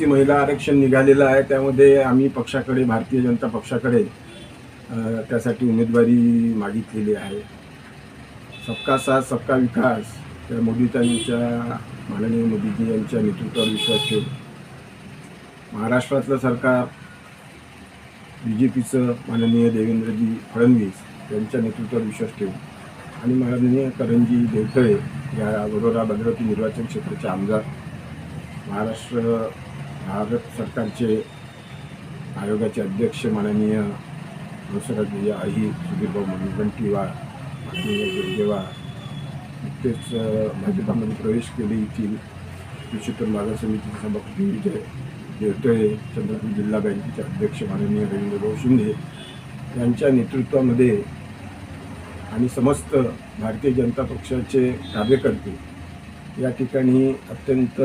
C महिला आरक्षण निघालेलं आहे त्यामध्ये आम्ही पक्षाकडे भारतीय जनता पक्षाकडे त्यासाठी उमेदवारी मागितलेली आहे. सबका साथ सबका विकास त्या मोदीताईंच्या माननीय मोदीजी यांच्या नेतृत्वावर विश्वास ठेवून. महाराष्ट्रातलं सरकार बी जे पीचं माननीय देवेंद्रजी फडणवीस यांच्या नेतृत्वावर विश्वास ठेवून. आणि माननीय करंजी देवतळे या वडोरा भद्रावती निर्वाचन क्षेत्राचे आमदार. महाराष्ट्र भारत सरकारचे आयोगाचे अध्यक्ष माननीय हंसराज विजय आई सुधीरभाऊ मुनगंटीवार माननीय जोगेवार नुकतेच भाजपामध्ये प्रवेश केले येथील कृषीतून बाजार समितीचे सभापती विजय देवतळे चंद्रपूर जिल्हा बँकेचे अध्यक्ष माननीय रवींद्रभाऊ शिंदे यांच्या नेतृत्वामध्ये आणि समस्त भारतीय जनता पक्षाचे कार्यकर्ते या ठिकाणी अत्यंत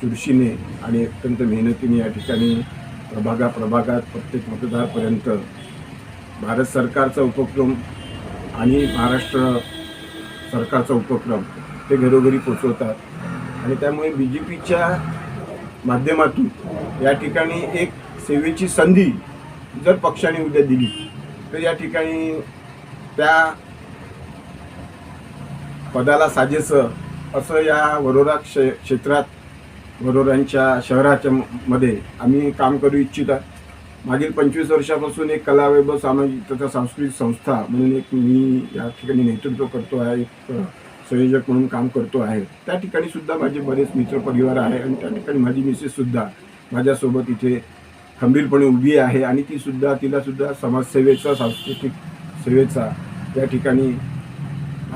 चुरशीने आणि अत्यंत मेहनतीने या ठिकाणी प्रभागा प्रभागात प्रत्येक मतदारपर्यंत भारत सरकारचा उपक्रम आणि महाराष्ट्र सरकारचा उपक्रम ते घरोघरी पोचवतात. आणि त्यामुळे बी जे पीच्या माध्यमातून या ठिकाणी एक सेवेची संधी जर पक्षाने उद्या दिली तर या ठिकाणी त्या पदाला साजेसं असं या वरोरा क्षे क्षेत्रात वरोरांच्या शहराच्या मध्ये आम्ही काम करू इच्छित आहे मागील पंचवीस वर्षापासून एक कला वैभव सामाजिक तथा सांस्कृतिक संस्था म्हणून एक मी या ठिकाणी नेतृत्व करतो आहे एक संयोजक म्हणून काम करतो आहे. त्या ठिकाणी सुद्धा माझे बरेच मित्र परिवार आहे आणि त्या ठिकाणी माझी मिसेससुद्धा माझ्यासोबत इथे खंबीरपणे उभी आहे आणि ती सुद्धा तिलासुद्धा समाजसेवेचा सांस्कृतिक सेवेचा त्या ठिकाणी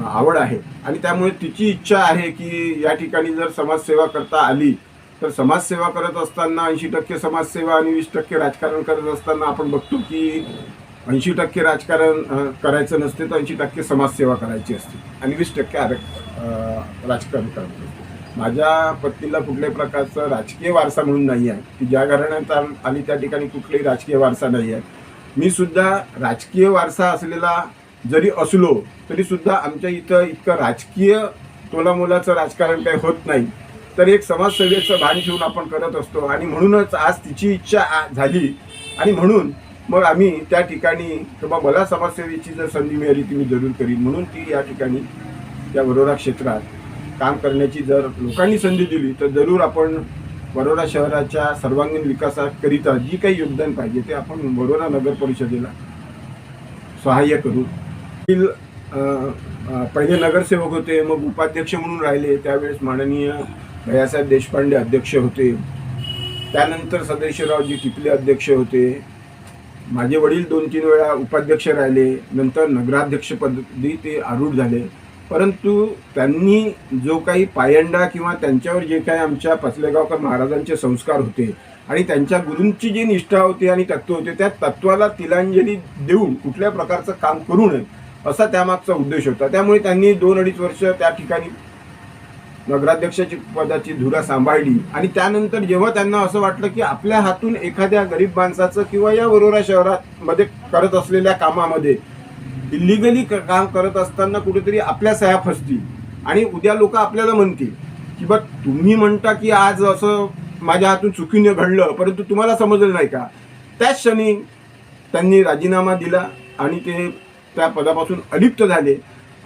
आवड आहे. आणि त्यामुळे तिची इच्छा आहे की या ठिकाणी जर समाजसेवा करता आली तर समाजसेवा करत असताना ऐंशी टक्के समाजसेवा आणि वीस टक्के राजकारण करत असताना आपण बघतो की ऐंशी टक्के राजकारण करायचं नसते तर ऐंशी टक्के समाजसेवा करायची असते आणि वीस टक्के आर राजकारण करायचं असते. माझ्या पत्नीला कुठल्याही प्रकारचं राजकीय वारसा म्हणून नाही आहे. की ज्या घराण्यात आली त्या ठिकाणी कुठलाही राजकीय वारसा नाही आहे. मी सुद्धा राजकीय वारसा असलेला जरी असलो तरीसुद्धा आमच्या इथं इतकं राजकीय तोलामोलाचं राजकारण काही होत नाही. तर एक समाजसेवेचं भान ठेवून आपण करत असतो. आणि म्हणूनच आज तिची इच्छा झाली. आणि म्हणून मग आम्ही त्या ठिकाणी किंवा मला समाजसेवेची जर संधी मिळाली ती मी जरूर करीन. म्हणून ती या ठिकाणी त्या वरोरा क्षेत्रात काम करण्याची जर लोकांनी संधी दिली तर जरूर आपण वरोरा शहराच्या सर्वांगीण विकासाकरिता जी काही योगदान पाहिजे ते आपण वरोरा नगर परिषदेला सहाय्य करू. पहिले नगरसेवक होते मग उपाध्यक्ष म्हणून राहिले. त्यावेळेस माननीय भैयासाहेब देशपांडे अध्यक्ष होते. त्यानंतर सदाशिवरावजी टिपले अध्यक्ष होते. माझे वडील दोन तीन वेळा उपाध्यक्ष राहिले. नंतर नगराध्यक्षपदी ते आरूढ झाले. परंतु त्यांनी जो काही पायंडा किंवा त्यांच्यावर जे काही आमच्या पचलेगावकर महाराजांचे संस्कार होते आणि त्यांच्या गुरूंची जी निष्ठा होती आणि तत्व होते त्या तत्वाला तिलांजली देऊन कुठल्या प्रकारचं काम करू नये असा त्यामागचा उद्देश होता. त्यामुळे त्यांनी दोन अडीच वर्ष त्या ठिकाणी नगराध्यक्षाची पदाची धुरा सांभाळली. आणि त्यानंतर जेव्हा त्यांना असं वाटलं की आपल्या हातून एखाद्या गरीब माणसाचं किंवा या वरोरा शहरात मध्ये करत असलेल्या कामामध्ये इलिगली काम करत असताना कुठेतरी आपल्या सह्या फसतील. आणि उद्या लोक आपल्याला म्हणतील की बा तुम्ही म्हणता की आज असं माझ्या हातून चुकीने घडलं परंतु तुम्हाला समजलं नाही का? त्याच क्षणी त्यांनी राजीनामा दिला आणि ते त्या पदापासून अलिप्त झाले.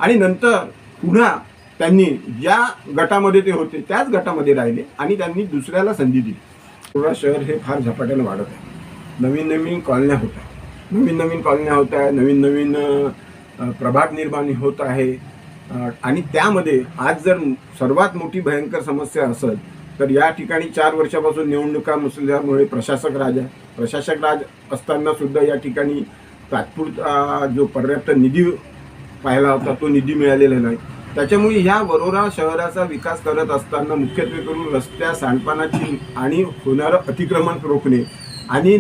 आणि नंतर पुन्हा त्यांनी ज्या गटामध्ये ते होते त्याच गटामध्ये राहिले आणि त्यांनी दुसऱ्याला संधी दिली. पूर्ण शहर हे फार झपाट्याने वाढत आहे. नवीन नवीन कॉलन्या होत आहे नवीन नवीन कॉलन्या होत आहे नवीन नवीन प्रभाग निर्माण होत आहे. आणि त्यामध्ये आज जर सर्वात मोठी भयंकर समस्या असेल तर या ठिकाणी चार वर्षापासून निवडणुका नसल्यामुळे प्रशासक राज आहे प्रशासक राज असताना सुद्धा या ठिकाणी तात्पुरता जो पर्याप्त निधी पाहिला होता तो निधी मिळालेला नाही. त्याच्यामुळे ह्या वरोरा शहराचा विकास करत असताना मुख्यत्वे करून रस्त्या सांडपाण्याची आणि होणारं अतिक्रमण रोखणे आणि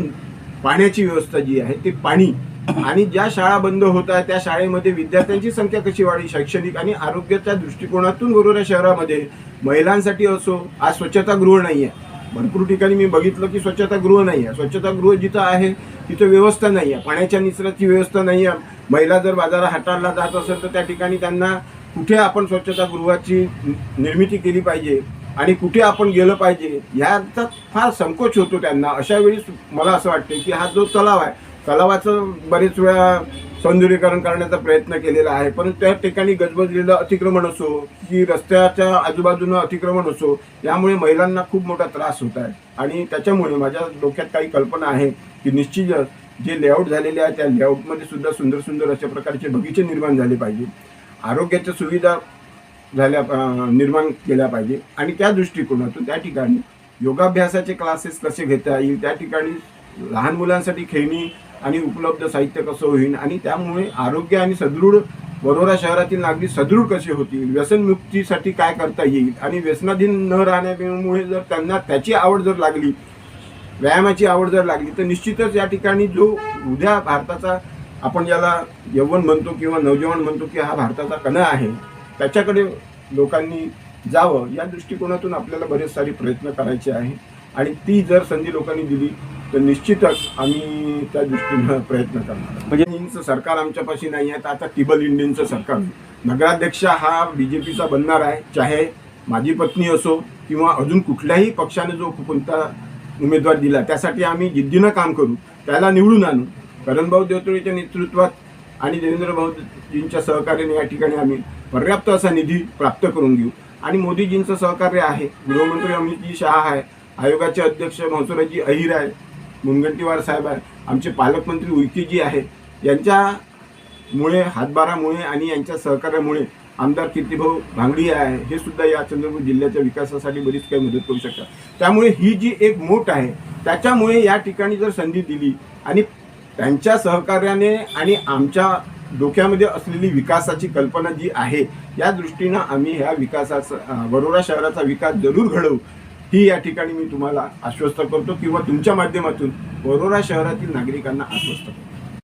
पाण्याची व्यवस्था जी आहे ते पाणी आणि ज्या शाळा बंद होत आहेत त्या शाळेमध्ये विद्यार्थ्यांची संख्या कशी वाढी शैक्षणिक आणि आरोग्याच्या दृष्टिकोनातून वरोरा शहरामध्ये महिलांसाठी असो आज स्वच्छतागृह नाही आहे भरपूर ठिकाणी मी बघितलं की स्वच्छतागृह नाही आहे स्वच्छतागृह जिथं आहे तिथं व्यवस्था नाही आहे पाण्याच्या निचराची व्यवस्था नाही आहे महिला जर बाजारात हाताळला जात असेल तर त्या ठिकाणी त्यांना कुठे आपण स्वच्छतागृहाची निर्मिती केली पाहिजे आणि कुठे आपण गेलं पाहिजे ह्याचा फार संकोच होतो त्यांना. अशा वेळी मला असं वाटते की हा जो तलाव आहे तलावाचं बरेच वेळा सौंदर्यीकरण करण्याचा प्रयत्न केलेला आहे. पण त्या ठिकाणी गजबजलेलं अतिक्रमण असो की रस्त्याच्या आजूबाजूनं अतिक्रमण असो यामुळे महिलांना खूप मोठा त्रास होत आहे. आणि त्याच्यामुळे माझ्या डोक्यात काही कल्पना आहे की निश्चितच जे लेआउट झालेले आहे त्या लेआउटमध्ये सुद्धा सुंदर सुंदर अशा प्रकारचे बगीचे निर्माण झाले पाहिजे. आरोग्याच्या सुविधा झाल्या निर्माण केल्या पाहिजे. आणि त्या दृष्टिकोनातून त्या ठिकाणी योगाभ्यासाचे क्लासेस कसे घेता येईल त्या ठिकाणी लहान मुलांसाठी खेळणी आणि उपलब्ध साहित्य कसं होईल आणि त्यामुळे आरोग्य आणि सदृढ वरोरा शहरातील नागरिक सदृढ कसे होतील व्यसनमुक्तीसाठी काय करता येईल आणि व्यसनाधीन न राहण्यामुळे जर त्यांना त्याची आवड जर लागली व्यायामाची आवड जर लागली तर निश्चितच या ठिकाणी जो उद्या भारताचा आपण ज्याला यवन म्हणतो किंवा नवजवान म्हणतो की हा भारताचा कणा आहे त्याच्याकडे लोकांनी जावं या दृष्टिकोनातून आपल्याला बरेच सारे प्रयत्न करायचे आहे. आणि ती जर संधी लोकांनी दिली तर निश्चितच आम्ही त्या दृष्टीनं प्रयत्न करणार. म्हणजे इंचं सरकार आमच्यापाशी नाही आहे तर आता टिबल इंडियनचं सरकार. आहे. नगराध्यक्ष हा बी जे पीचा बनणार आहे चाहे माझी पत्नी असो किंवा अजून कुठल्याही पक्षाने जो कोणता उमेदवार दिला त्यासाठी आम्ही जिद्दीनं काम करू त्याला निवडून आणू. करणभाऊ देवतळीच्या नेतृत्वात आणि देवेंद्र भाऊजींच्या सहकार्याने या ठिकाणी आम्ही पर्याप्त असा निधी प्राप्त करून घेऊ. आणि मोदीजींचं सहकार्य आहे. गृहमंत्री अमितजी शहा आहे. आयोगाचे अध्यक्ष महसुराजी अहिर आहे. मुनगंटीवार साहेब आहे. आमचे पालकमंत्री उईकेजी आहे. यांच्यामुळे हातभारामुळे आणि यांच्या सहकार्यामुळे आमदार कीर्तीभाऊ भांगडी आहे. हे सुद्धा या चंद्रपूर जिल्ह्याच्या विकासासाठी बरीच काही मदत करू शकतात. त्यामुळे ही जी एक मोठ आहे त्याच्यामुळे या ठिकाणी जर संधी दिली आणि त्यांच्या सहकार्याने आणि आमच्या डोक्यामध्ये असलेली विकासाची कल्पना जी आहे या दृष्टीनं आम्ही ह्या विकासाचा वरोरा शहराचा विकास जरूर घडवू. ही या ठिकाणी मी तुम्हाला आश्वस्त करतो किंवा तुमच्या माध्यमातून वरोरा शहरातील नागरिकांना आश्वस्त करतो.